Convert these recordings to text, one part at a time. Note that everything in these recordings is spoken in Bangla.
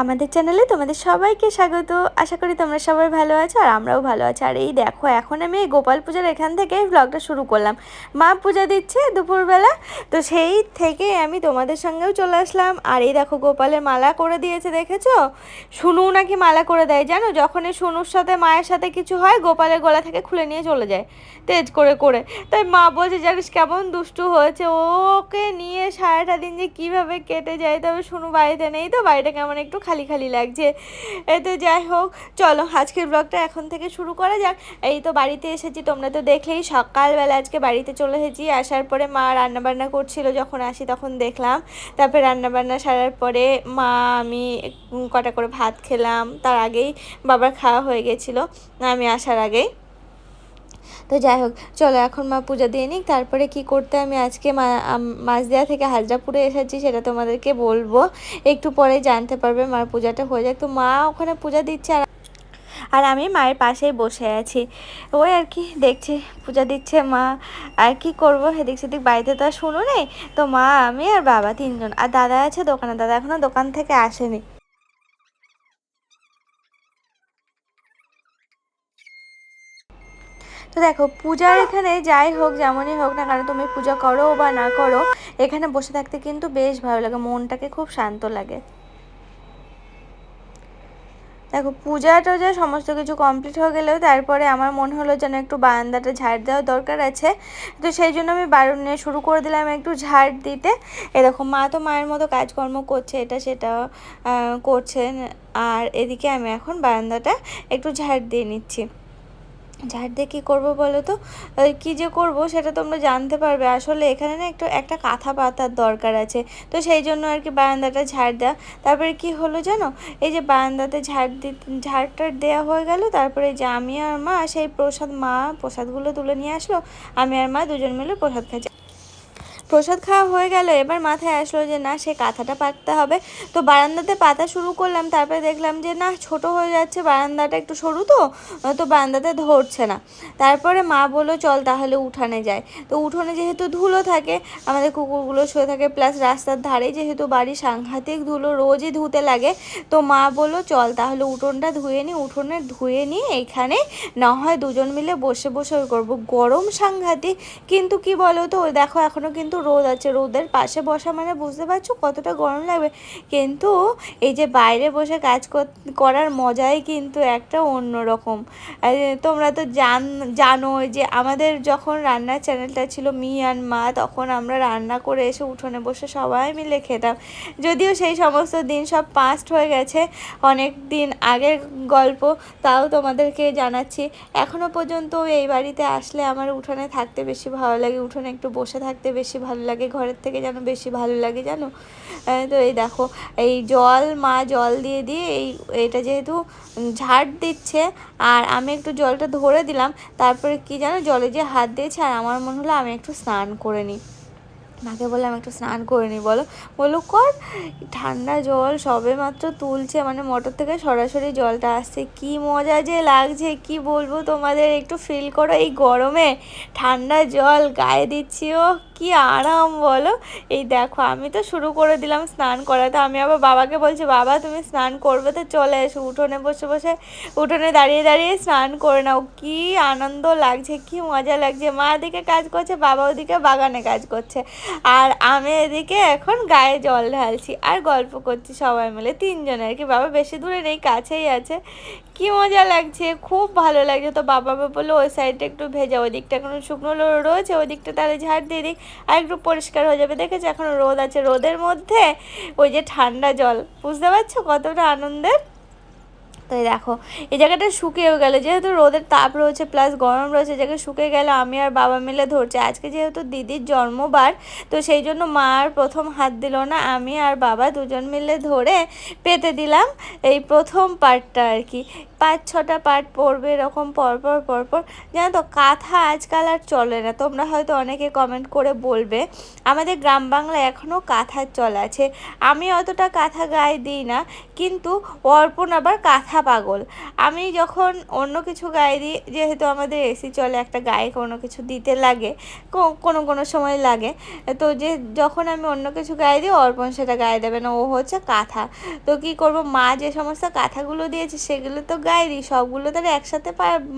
আমাদের চ্যানেলে তোমাদের সবাইকে স্বাগত। আশা করি তোমরা সবাই ভালো আছো আর আমরাও ভালো আছি। আর এই দেখো, এখন আমি এই গোপাল পূজার এখান থেকে ব্লগটা শুরু করলাম। মা পূজা দিচ্ছে দুপুরবেলা, তো সেই থেকে আমি তোমাদের সঙ্গেও চলে আসলাম। আর এই দেখো, গোপালের মালা করে দিয়েছে, দেখেছ? শুনু নাকি মালা করে দেয়, জানো? যখন এই শুনুর সাথে, মায়ের সাথে কিছু হয়, গোপালের গলা থেকে খুলে নিয়ে চলে যায়, তেজ করে করে। তাই মা বলছে, জানিস কেমন দুষ্টু হয়েছে? ওকে নিয়ে সারাটা দিন যে কীভাবে কেটে যায়, তবে শুনু, বাড়িতে নেই তো? বাড়িটা কেমন একটু খালি খালি লাগছে। এ তো যাই হোক, চলো আজকের ব্লগটা এখন থেকে শুরু করা যাক। এই তো বাড়িতে এসেছি, তোমরা তো দেখলেই সকালবেলা আজকে বাড়িতে চলে এসেছি। আসার পরে মা রান্নাবান্না করছিল যখন আসি তখন দেখলাম। তারপরে রান্নাবান্না সারার পরে মা, আমি কটা করে ভাত খেলাম। তার আগেই বাবার খাওয়া হয়ে গেছিল, আমি আসার আগেই। তো যাই হোক, চলো এখন মা পূজা দিয়ে নিক, তারপরে কি করতে আমি আজকে মাঝদিয়া থেকে হাজরাপুরে এসেছি সেটা তোমাদেরকে বলব। একটু পরে জানতে পারবে মার পূজাটা হয়ে যাক। তো মা ওখানে পূজা দিচ্ছে আর আর আমি মায়ের পাশেই বসে আছি। ওই আর কি দেখছি, পূজা দিচ্ছে মা। আর কি করব? এদিক সেদিক বাড়িতে তো আর শুনো নেই। তো মা, আমি আর বাবা তিনজন। আর দাদা আছে দোকানে। দাদা এখনও দোকান থেকে আসেনি। তো দেখো, পূজার এখানে যাই হোক, যেমনই হোক না কারণ তুমি পূজা করো বা না করো, এখানে বসে থাকতে কিন্তু বেশ ভালো লাগে, মনটাকে খুব শান্ত লাগে। দেখো পূজা টুজা সমস্ত কিছু কমপ্লিট হয়ে গেলেও তারপরে আমার মনে হলো যেন একটু বারান্দাটা ঝাড় দেওয়ার দরকার আছে। তো সেই জন্য আমি বারণ নিয়ে শুরু করে দিলাম একটু ঝাড় দিতে। এরকম মা তো মায়ের মতো কাজকর্ম করছে, এটা সেটা করছেন, আর এদিকে আমি এখন বারান্দাটা একটু ঝাড় দিয়ে নিচ্ছি। ঝাড় দিয়ে কী করব বলো তো? কী যে করব সেটা তোমরা জানতে পারবে। আসলে এখানে না একটু, একটা কাঁথা পাতার দরকার আছে। তো সেই জন্য আর কি বারান্দাটা ঝাড় দেওয়া। তারপরে কি হলো জানো? এই যে বারান্দাতে ঝাড় দি ঝাড় টাড় দেওয়া হয়ে গেল। তারপরে যে আমি আর মা, সেই প্রসাদ মা, প্রসাদগুলো তুলে নিয়ে আসলো। আমি আর মা দুজন মিলে প্রসাদ খাচ্ছি। প্রসাদ খাওয়া হয়ে গেল। এবার মাথায় আসলো যে, না, সে কাঁথাটা পাততে হবে। তো বারান্দাতে পাতা শুরু করলাম। তারপরে দেখলাম যে, না, ছোট হয়ে যাচ্ছে। বারান্দাটা একটু সরু তো তো বারান্দাতে ধরছে না। তারপরে মা বলল, চল তাহলে উঠানে যায় তো উঠোনে যেহেতু ধুলো থাকে, আমাদের কুকুরগুলো শুয়ে থাকে। প্লাস রাস্তার ধারে যেহেতু বাড়ি সাংঘাতিক ধুলো রোজই ধুতে লাগে, তো মা বলল, চল তাহলে উঠোনটা ধুয়ে নিই উঠোনে ধুয়ে নিয়ে এখানে না হয় দুজন মিলে বসে বসে করব। গরম সাংঘাতিক। কিন্তু কি বলো তো দেখো এখনও কিন্তু রোদ আছে, রোদের পাশে বসা মানে বুঝতে পারছ কতটা গরম লাগবে। কিন্তু এই যে বাইরে বসে কাজ করার মজাই কিন্তু একটা অন্যরকম তোমরা তো জান জানো যে আমাদের যখন রান্নার চ্যানেলটা ছিল, মি অ্যান্ড মা, তখন আমরা রান্না করে এসে উঠোনে বসে সবাই মিলে খেতাম। যদিও সেই সমস্ত দিন সব পাস্ট হয়ে গেছে, অনেক দিন আগের গল্প, তাও তোমাদেরকে জানাচ্ছি। এখনও পর্যন্ত এই বাড়িতে আসলে আমার উঠোনে থাকতে বেশি ভালো লাগে, উঠোনে একটু বসে থাকতে বেশি ভালো ভালো লাগে, ঘরের থেকে যেন বেশি ভালো লাগে, জানো? তো এই দেখো, এই জল, মা জল দিয়ে দিয়ে এই, এটা যেহেতু ঝাড় দিচ্ছে, আর আমি একটু জলটা ধরে দিলাম, তারপরে কি জানো, জলে যে হাত দিয়েছে, আর আমার মনে হলো আমি একটু স্নান করে নিই। মাকে বললাম, একটু স্নান করে নিই বলো। বলো কর। ঠান্ডা জল সবে মাত্র তুলছে মানে মোটর থেকে সরাসরি জলটা আসছে। কি মজা যে লাগছে, কি বলব তোমাদের? একটু ফিল করো এই গরমে। ঠান্ডা জল গায়ে দিচ্ছি, ও কি আরাম, বলো। এই দেখো, আমি তো শুরু করে দিলাম স্নান করাতে। আমি আবার বাবাকে বলছি, বাবা, তুমি স্নান করবে তো, চলে এসো। উঠোনে বসে বসে, উঠোনে দাঁড়িয়ে দাঁড়িয়ে স্নান করে নাও। কি আনন্দ লাগছে, কি মজা লাগছে। মা দিকে কাজ করছে, বাবা ওদিকে বাগানে কাজ করছে। আর আমি এদিকে এখন গায়ে জল ঢালছি আর গল্প করছি সবাই মিলে। তিনজনে আর কি বাবা বেশি দূরে নেই, কাছেই আছে। কি মজা লাগছে, খুব ভালো লাগছে। তো বাবা বলল, ওই সাইডটা একটু ভেজা, ওই দিকটা এখন শুকনো রয়েছে, ওই দিকটা তাহলে ঝাড় দিয়ে দিক আর একটু পরিষ্কার হয়ে যাবে। দেখেছ, এখন রোদ আছে। রোদের মধ্যে ওই যে ঠান্ডা জল, বুঝতে পারছ কতটা আনন্দের? তো দেখো, এই জায়গাটা শুকিয়েও গেলো। যেহেতু রোদের তাপ রয়েছে প্লাস গরম রয়েছে জায়গায় শুকে গেলে, আমি আর বাবা মিলে ধরছে। আজকে যেহেতু দিদির জন্মবার, তো সেই জন্য মা আর প্রথম হাত দিল না, আমি আর বাবা দুজন মিলে ধরে পেতে দিলাম এই প্রথম পার্টটা আর কি। পাঁচ, ছটা পার্ট পড়বে, এরকম পরপর পরপর জানো তো, কাঁথা আজকাল আর চলে না। তোমরা হয়তো অনেকে কমেন্ট করে বলবে, আমাদের গ্রাম বাংলায় এখনও কাঁথার চল আছে। আমি অতটা কাঁথা গায়ে দিই না, কিন্তু অর্পণ আবার কাঁথা পাগল। আমি যখন অন্য কিছু গায়ে দিই, যেহেতু আমাদের এসি চলে, একটা গায়ে কোনো কিছু দিতে লাগে কোনো কোনো সময় লাগে। তো যে, যখন আমি অন্য কিছু গায়ে দিই, অর্পণ সেটা গায়ে দেবে না, ও হচ্ছে কাঁথা। তো কি করব? মা যে সমস্ত কাঁথাগুলো দিয়েছে, সেগুলো তো দিই সবগুলো তো একসাথে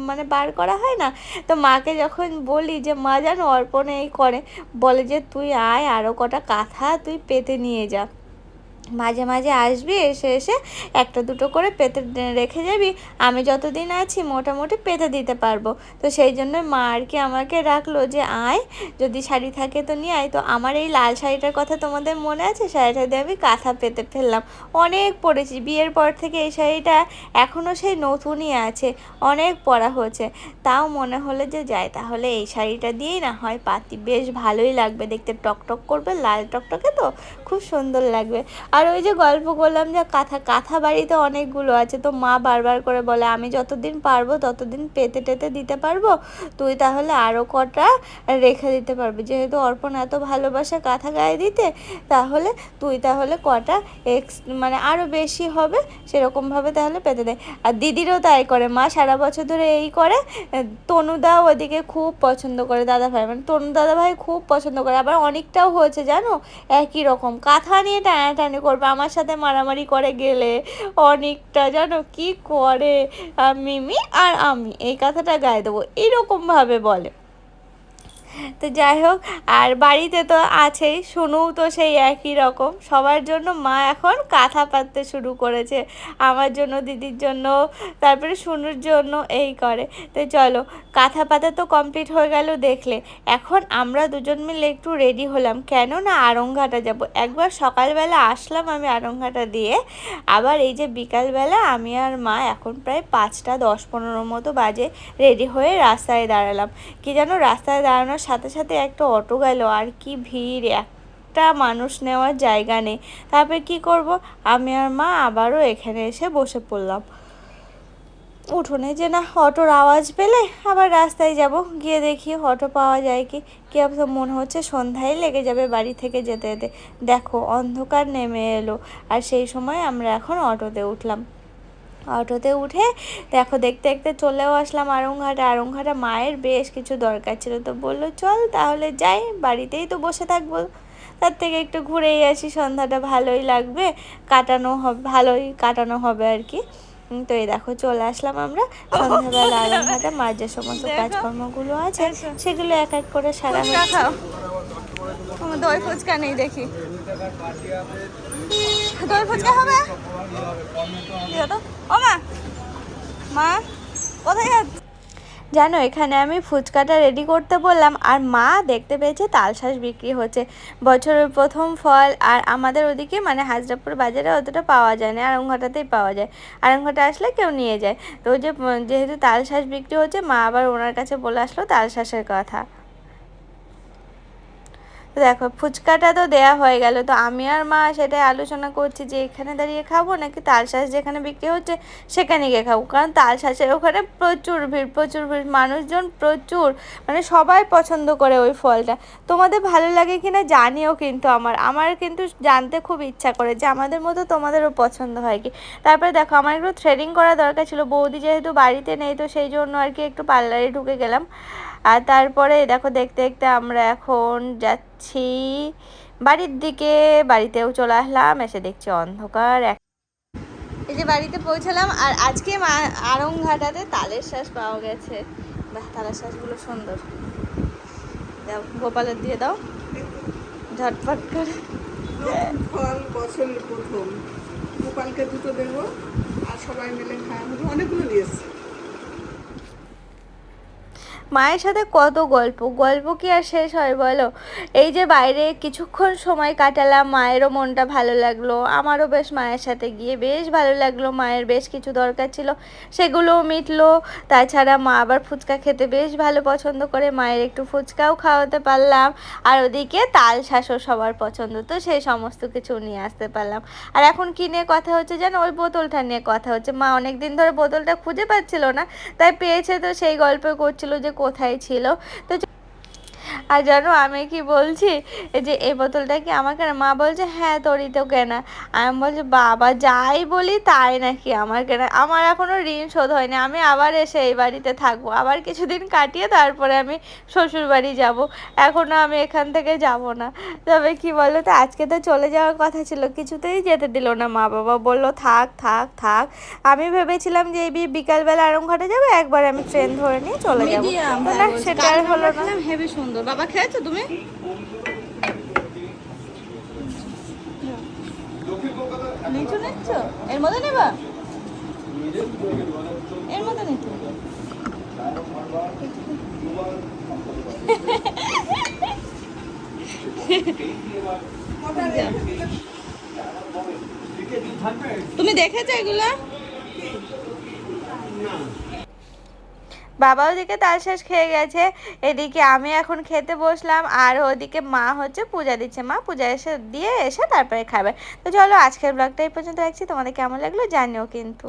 মানে বার করা হয় না? তো মাকে যখন বলি যে, মা যেন অর্পণ এই করে। বলে যে, তুই আয় আরও কটা কাঁথা তুই পেতে নিয়ে যা। মাঝে মাঝে আসবি, এসে এসে একটা দুটো করে পেতে রেখে যাবি। আমি যতদিন আছি মোটামুটি পেতে দিতে পারব। তো সেই জন্য মা আর কি আমাকে রাখল যে, আয়, যদি শাড়ি থাকে তো নিয়ে আয়। তো আমার এই লাল শাড়িটার কথা তোমাদের মনে আছে? শাড়িটা দিয়ে আমি কাঁথা পেতে ফেললাম। অনেক পরেছি। বিয়ের পর থেকে এই শাড়িটা এখনও সেই নতুনই আছে। অনেক পরা হয়েছে। তাও মনে হলো যে যায় তাহলে এই শাড়িটা দিয়েই না হয় পাতি। বেশ ভালোই লাগবে। দেখতে টকটক করবে, লাল টকটকে তো খুব সুন্দর লাগবে। আর ওই যে গল্প করলাম যে কাঁথা কাঁথা বাড়িতে অনেকগুলো আছে। তো মা বারবার করে বলে, আমি যতদিন পারব, ততদিন পেতে টেতে দিতে পারব। তুই তাহলে আরও কটা রেখে দিতে পারবি। যেহেতু অর্পণ এত ভালোবাসে কাঁথা গায়ে দিতে, তাহলে তুই তাহলে কটা এক্স মানে আরও বেশি হবে সেরকমভাবে তাহলে পেতে দেয় আর দিদিরও তাই করে। মা সারা বছর ধরে এই করে। তনুদা ওদিকে খুব পছন্দ করে, দাদা ভাই। মানে তনু দাদা ভাই খুব পছন্দ করে। আবার অনেকটাও হয়েছে, জানো? একই রকম। কাঁথা নিয়ে টানা টানাটানি করবে, আমার সাথে মারামারি করে গেলে অনেকটা যেন কি করে? মিমি আর আমি, এই কথাটা গায়ে দেবো। এরকমভাবে বলে। তো যাই হোক, আর বাড়িতে তো আছেই, সোনুও তো সেই একই রকম। সবার জন্য মা এখন কাঁথা পাততে শুরু করেছে। আমার জন্য, দিদির জন্য, তারপরে সোনুর জন্য এই করে। তো চলো, কাঁথা পাতা তো কমপ্লিট হয়ে গেল দেখলে। এখন আমরা দুজন মিলে একটু রেডি হলাম। কেন না আরংঘাটা যাব। একবার সকালবেলা আসলাম আমি আরংঘাটা দিয়ে। আবার এই যে বিকালবেলা আমি আর মা এখন প্রায় পাঁচটা, দশ, পনেরো মতো বাজে রেডি হয়ে রাস্তায় দাঁড়ালাম। কি জানো, রাস্তায় দাঁড়ানোর সাথে সাথে একটা অটো গেল, আর কি ভিড়, একটা মানুষ নেওয়ার জায়গা নেই। তারপরে কি করব? আমি আর মা আবারও এখানে এসে বসে পড়লাম। উঠোনে যে না অটোর আওয়াজ পেলে আবার রাস্তায় যাব। গিয়ে দেখি অটো পাওয়া যায় কি? কি অবশ্য মনে হচ্ছে সন্ধ্যায় লেগে যাবে বাড়ি থেকে যেতে যেতে। দেখো, অন্ধকার নেমে এলো, আর সেই সময় আমরা এখন অটোতে উঠলাম। অটোতে উঠে দেখো দেখতে দেখতে চলেও আসলাম আরংঘাটে আরংঘাটা মায়ের বেশ কিছু দরকার ছিল তো বলল চল তাহলে যাই বাড়িতেই তো বসে থাকব। তার থেকে একটু ঘুরেই আসি সন্ধ্যাটা ভালোই লাগবে কাটানো হবে ভালোই কাটানো হবে আর কি। তো এই দেখো চলে আসলাম আমরা। সন্ধ্যাবেলা আরংঘাটা মার যে সমস্ত কাজকর্মগুলো আছে সেগুলো এক এক করে সারা দই ফুচকা নেই দেখি। হবে? ও মা! মা, কোথায় জানো, এখানে আমি ফুচকাটা রেডি করতে বললাম, আর মা দেখতে পেয়েছে তালশাঁস বিক্রি হচ্ছে। বছরের প্রথম ফল, আর আমাদের ওদিকে মানে হাজরাপুর বাজারে অতটা পাওয়া যায় না আরংঘাটাতেই পাওয়া যায়। আরংঘাটা আসলে কেউ নিয়ে যায়। তো যে, যেহেতু তালশাঁস বিক্রি হচ্ছে, মা আবার ওনার কাছে বলে আসলো তালশাঁসের কথা। দেখো, ফুচকাটা তো দেয়া হয়ে গেল। তো আমি আর মা সেটাই আলোচনা করছি যে এখানে দাঁড়িয়ে খাব নাকি তালশাঁস যেখানে বিক্রি হচ্ছে সেখানে গিয়ে খাব। কারণ তালশাঁসের ওখানে প্রচুর ভিড় প্রচুর ভিড়। মানুষজন প্রচুর মানে সবাই পছন্দ করে ওই ফলটা। তোমাদের ভালো লাগে কি না জানিও কিন্তু আমার। আমার কিন্তু জানতে খুব ইচ্ছা করে যে আমাদের মতো তোমাদেরও পছন্দ হয় কি। তারপরে দেখো, আমার একটু থ্রেডিং করা দরকার ছিল। বৌদি যেহেতু বাড়িতে নেই, তো সেই জন্য আর কি একটু পার্লারে ঢুকে গেলাম। আর তারপরে দেখো দেখতে দেখতে আমরা এখন যাচ্ছি বাড়ির দিকে। বাড়িতেও চলে আসলাম এসে দেখছি অন্ধকার। এই যে বাড়িতে পৌঁছালাম আর আজকে মা আরংঘাটাতে তালের শ্বাস পাওয়া গেছে। বাহ তালের শ্বাসগুলো সুন্দর। দাও গোপালের দিয়ে দাও। ঝটপট করে। ফল বছরের প্রথম। গোপালকে দুটো দেবো আর সবাই মিলে খাওয়া অনেকগুলো নিয়েছে মায়ের সাথে কত গল্প? গল্প কি আর শেষ হয় বলো? এই যে বাইরে কিছুক্ষণ সময় কাটালাম, মায়েরও মনটা ভালো লাগল, আমারও বেশ মায়ের সাথে গিয়ে বেশ ভালো লাগল, মায়ের বেশ কিছু দরকার ছিল, সেগুলোও মিটলো। তাছাড়া মা আবার ফুচকা খেতে বেশ ভালো পছন্দ করে, মায়ের একটু ফুচকাও খাওয়াতে পারলাম। আর ওদিকে তাল শাঁসও সবার পছন্দ, তো সেই সমস্ত কিছু নিয়ে আসতে পারলাম। আর এখন কি নিয়ে কথা হচ্ছে জানো? ওই বোতলটা নিয়ে কথা হচ্ছে। মা অনেক দিন ধরে বোতলটা খুঁজে পাচ্ছিল না, তাই পেয়েছে তো সেই গল্প করছিল যে কোথায় ছিল। তো আর জানো আমি কি বলছি? এই যে এই বোতলটা কি আমার কেনা মা বলছে হ্যাঁ তোরই তো কেনা। আমি বলছি বাবা যাই বলি তাই নাকি আমার কেনা? আমার এখনও ঋণ শোধ হয়নি। আমি আবার এসে এই বাড়িতে থাকব। আবার কিছুদিন কাটিয়ে তারপরে আমি শ্বশুর বাড়ি যাব। এখনও আমি এখান থেকে যাব না। তবে কি বলো তো আজকে তো চলে যাওয়ার কথা ছিল। কিছুতেই যেতে দিল না মা বাবা। বলল থাক থাক থাক। আমি ভেবেছিলাম যে এই বিকালবেলা আরংঘাটে যাব একবার আমি ট্রেন ধরে নিয়ে চলে যাব। সেটা আর হলো না। হেভি সুন্দর। বাবা খেয়েছো তুমি? লিচু নিচ্ছ? এর মধ্যে নেবা? এর মধ্যে নিচ্ছ? তুমি দেখেছ এগুলা? বাবা ওদিকে তাল শেষ খেয়ে গেছে। এদিকে আমি এখন খেতে বসলাম, আর ওদিকে মা হচ্ছে পূজা দিচ্ছে। মা পূজা এসে দিয়ে এসে তারপরে খাবে। তো চলো আজকের ব্লগটা এই পর্যন্ত রাখছি। তোমাদের কেমন লাগল জানিও কিন্তু।